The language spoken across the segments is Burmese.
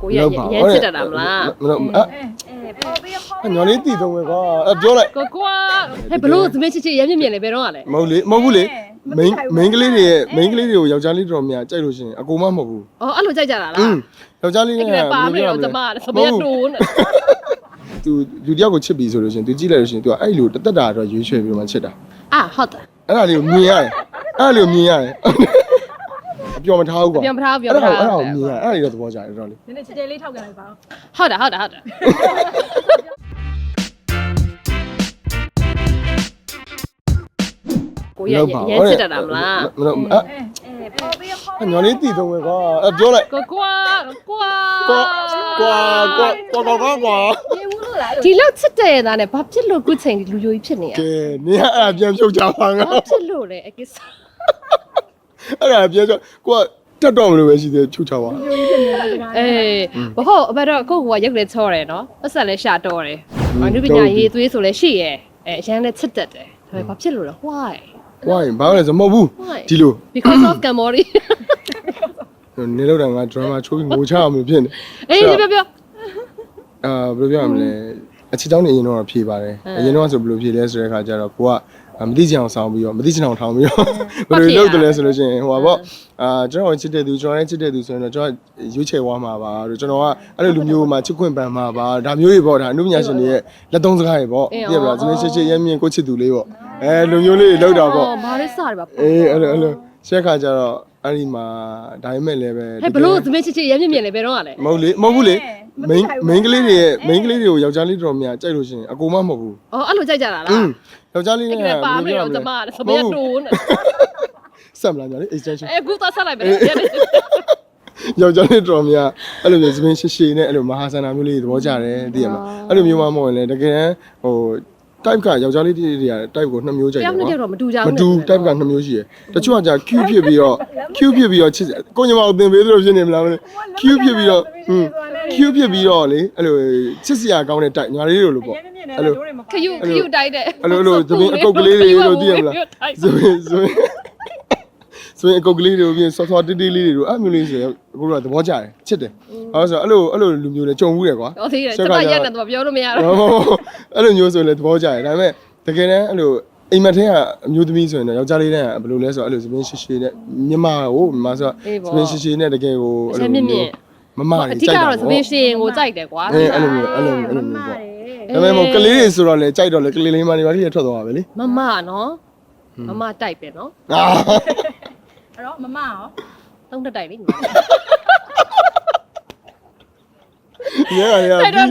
ကိုရရရစစ်တတ်တာမလားမလို့အဲ့အဲပေါ်ပြီးပေါ်ညော်လေးတည်တော့မယ်ကွာအဲ့ပြောလိုက်ကိုကွာဟဲ့ဘလို့သမီးချစ်ချစ်ရမြင့်မြင့်လေဘယ်တော့ကလဲမဟုတ်လေမဟုတ်ဘူးလေမိန်းမိန်းကလေးတွေရဲ့မိန်းကလေးတွေကိုယောက်ျားလေးတော်များကြိုက်လို့ရှိရင်အကူမမဟုတ်ဘူးအော်အဲ့လိုကြိုက်ကြတာอืလားมယောက်ျားလေးအဲ့ကကလေးပါမယ်တော့ကျမသမီးတိုးနေသူလူတယောက်ကိုချစ်ပြီဆိုလို့ရှိရင်သူကြည့်လိုက်လို့ရှိရင်သူကအဲ့လိုတသက်တာတော့ရွေးချယ်ပြီးမှချစ်တာအာဟုတ်တယ်အဲ့ဒါလေးကိုမြင်ရတယ်အဲ့ဒါလေးကိုမြင်ရတယ် အပြောမထားဘူးကွာပြောမထားပြောမအဲ့ဒါထားကိုအဲ့ဒါကိုမြင်ရအဲ့ဒါလေးတော့သဘောကျတယ်တော်တော်လေး နည်းနည်းချစ်ချစ်လေးထောက်ကန်လိုက်ပါဦး ဟုတ်တယ်ဟုတ်တယ်ဟုတ်တယ်ကိုရရရစစ်တတ်တာမလားမလို့အဲ့အဲအဲပေါ်ပြီးပေါ်ညော်လေးတည်တော့မယ်ကွာအဲ့ပြောလိုက်ကိုကွာကွာကွာကွာကွာကွာကွာကွာကွာရေဘူးလို့လားဒီလောက်ချစ်တဲ့ရသားနဲ့ဘာဖြစ်လို့ခုချိန်ဒီလူယိုကြီးဖြစ်နေရကဲနေအဲ့ဒါပြန်ဖြုတ်ကြပါငါဘာဖြစ်လို့လဲအကိစ္စ အဲ့ဒါပြန်ဖြုတ်ကိုကတက်တော့မလို့ပဲရှိသေးဖြုတ်ချပါအေးဘဟုတ်အဘတော့ကိုကရုပ်လည်းချောတယ်နော်ပတ်ဆက်လည်းရှာတော့တယ်အနုပညာရေးသွေးဆိုလည်းရှိရဲ့အဲအရန်လည်းချစ်တတ်တယ်ဒါပေမဲ့ဘာဖြစ်လို့လဲ why ဝိုင်းဘာလဲဆိုမဟုတ်ဘူး Why? ဒီလို because of Gamori နေလို့တော့ငါ drama ချိုးပြီးငိုချအောင်လို့ဖြစ်နေအေးပြောပြောအာဘယ်လိုပြောရမလဲ အချစ်တောင်းနေအရင်တော့ဖြေပါတယ်အရင်တော့ဆိုဘယ်လိုဖြေလဲဆိုတဲ့အခါကျတော့ကိုကမသိချင်အောင်ဆောင်းပြီးတော့မသိချင်အောင်ထောင်းပြီးတော့ဘယ်လိုလုပ်တယ်လဲဆိုလို့ရှိရင်ဟိုပါပေါ့အာကျွန်တော်ချစ်တဲ့သူကျွန်တော်လည်းချစ်တဲ့သူဆိုရင်တော့ကျွန်တော်ရွေးချယ်သွားမှာပါတို့ကျွန်တော်ကအဲ့လိုလူမျိုးမှာချစ်ခွင့်ပန်မှာပါဒါမျိုးတွေပေါ့ဒါအနုပညာရှင်တွေရဲ့လက်သုံးစကားတွေပေါ့သိရပါလားဇမင်းချစ်ချစ်ရဲမြင်ကိုချစ်သူလေးပေါ့အဲလူမျိုးလေးတွေလောက်တာပေါ့ဘာလဲစားရပါအေးအဲ့လိုအဲ့လိုရှက်ခါကျတော့အဲ့ဒီမှာဒါပေမဲ့လည်းပဲဟဲ့ဘလို့သမီးချစ်ချစ်ရမြင့်မြင့်လေဘယ်တော့ကလဲမဟုတ်လေမဟုတ်ဘူးလေ မိန်းမိန်းကလေးတွေရဲ့မိန်းကလေးတွေကိုယောက်ျားလေးတော်များကြိုက်လို့ရှိရင်အကူမမဟုတ်ဘူးအော်အဲ့လိုကြိုက်ကြတာလားอืมယောက်ျားလေးအဲ့ကကလေးပါမယ်တော့ကျမသမီးတိုးနေဆက်မလားညာလေ extension အဲကူသားဆက်လိုက်မယ်ယောက်ျားလေးတော်များအဲ့လိုမျိုးသမင်းရှိရှိနဲ့အဲ့လိုမဟာဆန္ဒမျိုးလေးသဘောကျတယ်သိရမလားအဲ့လိုမျိုးမှမဟုတ်ရင်လေတကယ်ဟို type ကယောက်ျားလေးတွေတွေက type ကိုနှစ်မျိုးကြိုက်တတယ်ယောက်နဲ့တယောက်ကွာတော့မတူကြမဘူးတူ type ကနှစ်မျိုးရှိတယ်တချို့ကကြာ Q ဖြစ်ပြီးတော့ Q ဖြစ်ပြီးတော့ချစ်ကိုညမအောင်သင်ပေးသလိုဖြစ်နေမလားမသိ Q ဖြစ်ပြီးတော့อืม Q ဖြစ်ပြီးတော့လေအဲ့လိုချစ်စရာကောင်းတဲ့ type ညာလေးတွေလို့ပေါ့အဲ့လိုတွေမခယူခယူတိုက်တဲ့အဲ့လိုအဲ့လိုသမင်းအကုတ်ကလေးတွေလို့သိရမလား ဆိုရင်ဆိုရင် ဆိုရင်အကုတ်ကလေးတွေကိုပြင်ဆော့ဆော့တိတိလေးတွေတို့အဲ့မျိုးလေးဆိုရင်အခုတော့သဘောကျတယ်ချစ်တယ်အဲ့ဆိုအဲ့လိုအဲ့လိုလူမျိုးတွေကြုံဘူးတယ်ကွာဟောသေးတယ်ကျမရက်နေတော့ပြောလို့မရတော့အဲ့လိုမျိုးဆိုရင်လည်းသဘောကျတယ်ဒါပေမဲ့တကယ်တမ်းအဲ့လိုအိမ်မက်ထဲကအမျိုးသမီးဆိုရင်တော့ယောက်ျားလေးတဲ့ကဘယ်လိုလဲဆိုတော့အဲ့လိုသမင်းရှိရှိနဲ့မြမဟိုမြမဆိုတော့သမင်းရှိရှိနဲ့တကယ်ကိုအဲ့လိုမမအတွေဓိကြိုက်ကတာတော့သမီးရှင်ကိုကြိုက်တယ်ကွာအဲအဲ့လိုမျိုးအဲ့လိုမျိုးအဲ့လိုမျိုးပေါ့ဒါပေမဲ့မို့ကလေးတွေဆိုတော့လေကြိုက်တော့လေကလေးလေးမနေပါလိမ့်ထွက်သွားပါပဲလေမမနော်မမတိုက်ပဲနော် အာအဲ့တော့မမရောသုံးတက်တိုက်လေညရရပြီး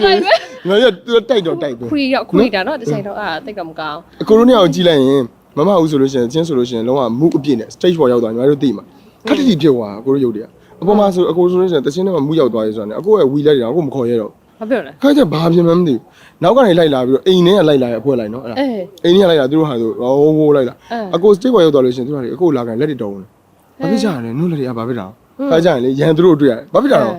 ငါရသူတိုက်တော့တိုက်ပဲခွေရောက်ခွေတာနော်တစ်ချိန်တော့အာတိတ်ကမကောင်းအကိုရိုနီအောင်ကြည့်လိုက်ရင်မမဦးဆိုလို့ရှိရင်ချင်းဆိုလို့ရှိရင်လုံးဝမူအပြည့်နဲ့ stage ပေါ်ရောက်သွားညီမတို့သိမှာခက်တိတိဖြစ်သွားအကိုရိုရုပ်တွေကအပေါ်မှာဆိုအကိုဆိုလို့ရှိရင်တချင်းထဲမှာမူရောက်သွားရေးဆိုတာနဲ့အကိုရဲ့ဝီလိုက်တယ်အကိုမခေါ်ရတော့ဘာပြောလဲခါကျဘာဖြစ်မှန်းမသိဘူးနောက်ကနေလိုက်လာပြီးတော့အိမ်ထဲကလိုက်လာရအဖွဲလိုက်နော်အဲ့ဒါအေးအိမ်ထဲကလိုက်လာသူတို့ဟာဆိုဟိုးဟိုးလိုက်လာအဲအကို stage ပေါ်ရောက်သွားလို့ရှိရင်သူတို့ဟာလေအကိုလာကန်လက်တွေတုံးတယ် ဘာဖြစ်ကြရလဲနုလက်တွေကဘာဖြစ်တာခါကျရင်လေရန်သူတို့တွေ့ရတယ်ဘာဖြစ်တာတော့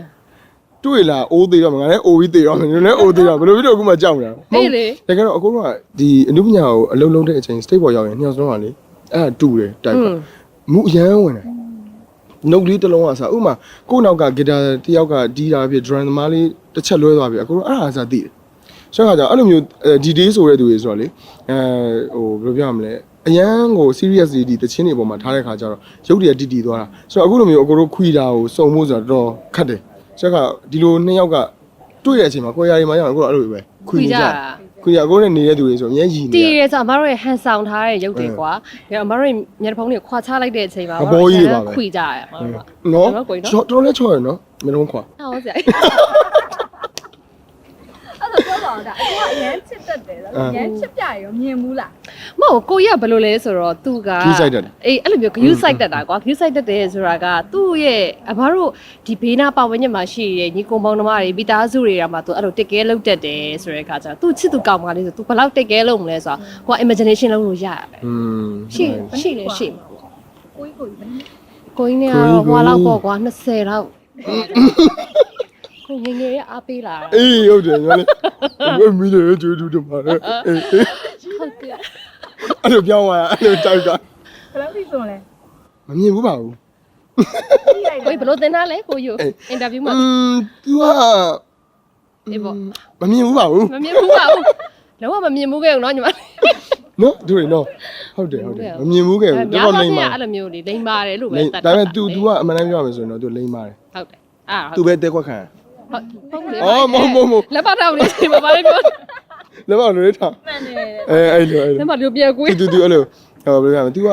တွေ့လာအိုးသေးတော့ငါလည်းအိုးပြီးသေးတော့ငါလည်းအိုးသေးတော့ဘယ်လိုဖြစ်တော့အခုမှကြောက်နေတာအေးလေတကယ်တော့အကိုတို့ကဒီအနုပညာကိုအလုံးလုံးတဲ့အချိန် state ပေါ်ရောက်ရင်နှစ်ယောက်စလုံးကလေအဲ့ဒါတူတယ်တိုက်ပါမူအရန်ဝင်တယ်နှုတ်လေးတစ်လုံးကစားဥပမာကို့နောက်ကဂီတာတယောက်ကဒီးတာဖြစ် drum သမားလေးတစ်ချက်လွဲသွားပြီအကိုတို့အဲ့ဒါအစားသိတယ်ဆိုတော့ကအဲ့လိုမျိုးဒီ day ဆိုတဲ့သူတွေဆိုတော့လေအဲဟိုဘယ်လိုပြောရမလဲ အရန်ကို seriously ဒီတချင်းတွေပေါ်မှာထားတဲ့ခါကျတော့ရုပ်တွေကတည်တည်သွားတာဆိုတော့အခုလိုမျိုးအကိုတို့ခွီတာကိုစုံဖို့ဆိုတော့တော်တော်ခက်တယ်ဆိုတော့ဒီလိုနှစ်ယောက်ကတွေ့တဲ့အချိန်မှာကိုယ်ရာတွေမှာရောက်အကိုတို့အဲ့လိုပဲခွီခွေနေကြကြတာခွေရကိုနဲ့နေတဲ့သူတွေဆိုအများကြီးတီနေးရဲဆိုအမတို့ရဲ့ဟန်ဆောင်ထားတဲ့ရုပ်တွေကွာဒါအမတို့ရဲ့မျက်နှာဖုံးတွေခွာချလိုက်တဲ့အချိန်မှာခွေကြရအမတို့ကနော်ကျွန်တော်ကိုနော်တော်တော်လေးချော်ရနော်မလုံးခွာဟောဆရာအဲ့ဒါပြောပါဦးဒါအခုကအရန်ချစ်တတ်တယ်လားအရန်ချစ်ပြရောမြင်ဘူးလား မဟုတ်ကိုကြီးကဘယ်လိုလဲဆိုတော့သူက View site တက်တယ် အေးအဲ့လိုမျိုး view site တက်တာကွာ view site တက်တယ်ဆိုတာကသူ့ရဲ့အမတို့ဒီဘေးနာပတ်ဝန်းကျင်မှာရှိတဲ့ညီကောင်ပေါင်းသမားတွေမိသားစုတွေကမှသူအဲ့လိုတက်ကဲလောက်တက်တယ်ဆိုတဲ့အခါကျတော့သူချစ်သူကောင်းပါလေဆိုသူဘယ်လောက်တက်ကဲလုံးမလဲဆိုတော့ကိုက imagination လုံးလို့ရရတယ်อืม ရှိရှိလေရှိမှာပေါ့ကိုကြီးကိုကြီးကိုင်းနဲ့ကကိုကြီးဟွာလောက်ပေါ့ကွာ20လောက်ကိုငယ်ငယ်ရအားပေးလာတာ အေးဟုတ်တယ်ညီမလေးဝယ်မီးတယ်ကျူတူတပါလေအေးအေးဟုတ်ကဲ့ အဲ့လိုပြောင်းသွားအဲ့လိုတိုက်က ဘယ်လောက်ထိဆိုလဲ မမြင်ဘူးပါဘူး ပြီးလိုက် ကိုကြီးဘယ်လိုသင်ထားလဲကိုယူအင်တာဗျူးမှာ อืม तू က အေးပေါ့ မမြင်ဘူးပါဘူး မမြင်ဘူးပါဘူးလုံးဝမမြင်ဘူးခဲ့ဘူးเนาะညီမ နော်သူတွေနော်ဟုတ်တယ်ဟုတ်တယ်မမြင်ဘူးခဲ့ဘူးတော်တော်လိမ့်ပါ အဲ့လိုမျိုးလေးလိမ့်ပါတယ်လို့ပဲ လိမ့်ဒါပေမဲ့ तू तू ကအမှန်တမ်းပြောရမယ်ဆိုရင်တော့ तू လိမ့်ပါတယ် ဟုတ်တယ်အာ तू ပဲတဲခွက်ခံ ဟုတ်ဟုတ်လေ အော်မဟုတ်မဟုတ်မဟုတ် လက်ပါတော့လေးမပါလေးပြော လက်မလို့လေးထား မှန်တယ် အဲအဲ့လိုအဲ့ လက် လို ပါလေးပြန်ကွေး တူတူတူအဲ့လိုဟောဘယ်လိုပြောရမလဲ तू က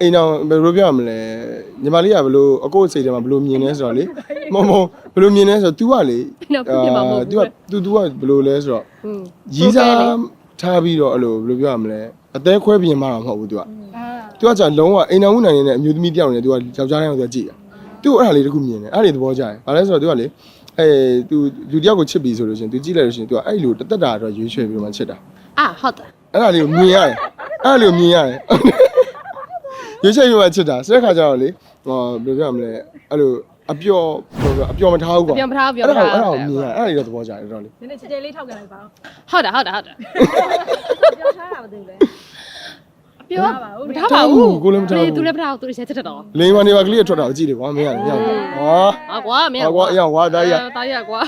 အိမ်အောင်ဘယ်လိုပြောရမလဲညီမလေးကဘယ်လိုအကိုစိတ်ထဲမှာဘယ်လိုမြင်လဲဆိုတော့လေမဟုတ်မဟုတ်ဘယ်လိုမြင်လဲဆိုတော့ तू ကလေ နော်ပြပြမှာမဟုတ် तू က तू तू ကဘယ်လိုလဲဆိုတော့ ဘူး ရီးစားထားပြီးတော့အဲ့လိုဘယ်လိုပြောရမလဲအသေးခွဲပြင်မှာတော့မဟုတ်ဘူး तू က အာ तू ကကြာလုံးဝအိမ်အောင်နိုင်နေတဲ့အမျိုးသမီးတယောက်နေ तू ကယောက်ျားတိုင်းကို तू ကကြည့်တာ तू အဲ့ဒါလေးတခုမြင်တယ်အဲ့ဒါလေးသဘောကျတယ်ဘာလဲဆိုတော့ तू ကလေအဲ तू လူတယောက်ကိုချစ်ပြီဆိုလို့ရှိရင် तू ကြည့်လိုက်လို့ရှိရင် तू ကအဲ့လိုတသက်တာတော့ရွေးချယ်ပြီးတော့မှချစ်တာ အာဟုတ်တယ် အဲ့ဒါလေးကိုမြင်ရတယ်အဲ့ဒါလေးကိုမြင်ရတယ်ရွေးချယ်ပြီးမှချစ်တာဆိုတဲ့ခါကျတော့လေဟောဘယ်လိုပြောရမလဲအဲ့လိုအပျော်ဘယ်လိုပြောအပျော်မထားဘူးကွာပြန်မထားပြန်အဲ့မဒါထားကိုအဲ့ဒါကိုမြင်ရတယ်အဲ့ဒါလေးတော့သဘောကျတယ်တော်တော်လေး နည်းနည်းချစ်ချစ်လေးထောက်ကြလိုက်ပါဦးဟုတ်တယ်ဟုတ်တယ်ဟုတ်တယ်ပြောထားတာမသိဘူးလေ ပြောမထားပါဘူးသူလည်းမထားဘူးသူချက်ချက်တော့လိန်မနေပါကလေးထွက်တာကိုကြည့်တယ်ကွာမင်းရတယ်မရဘူးဟောအာကွာမင်းဟောကွာအရင်ကွာဒါကြီးက တားရကွာ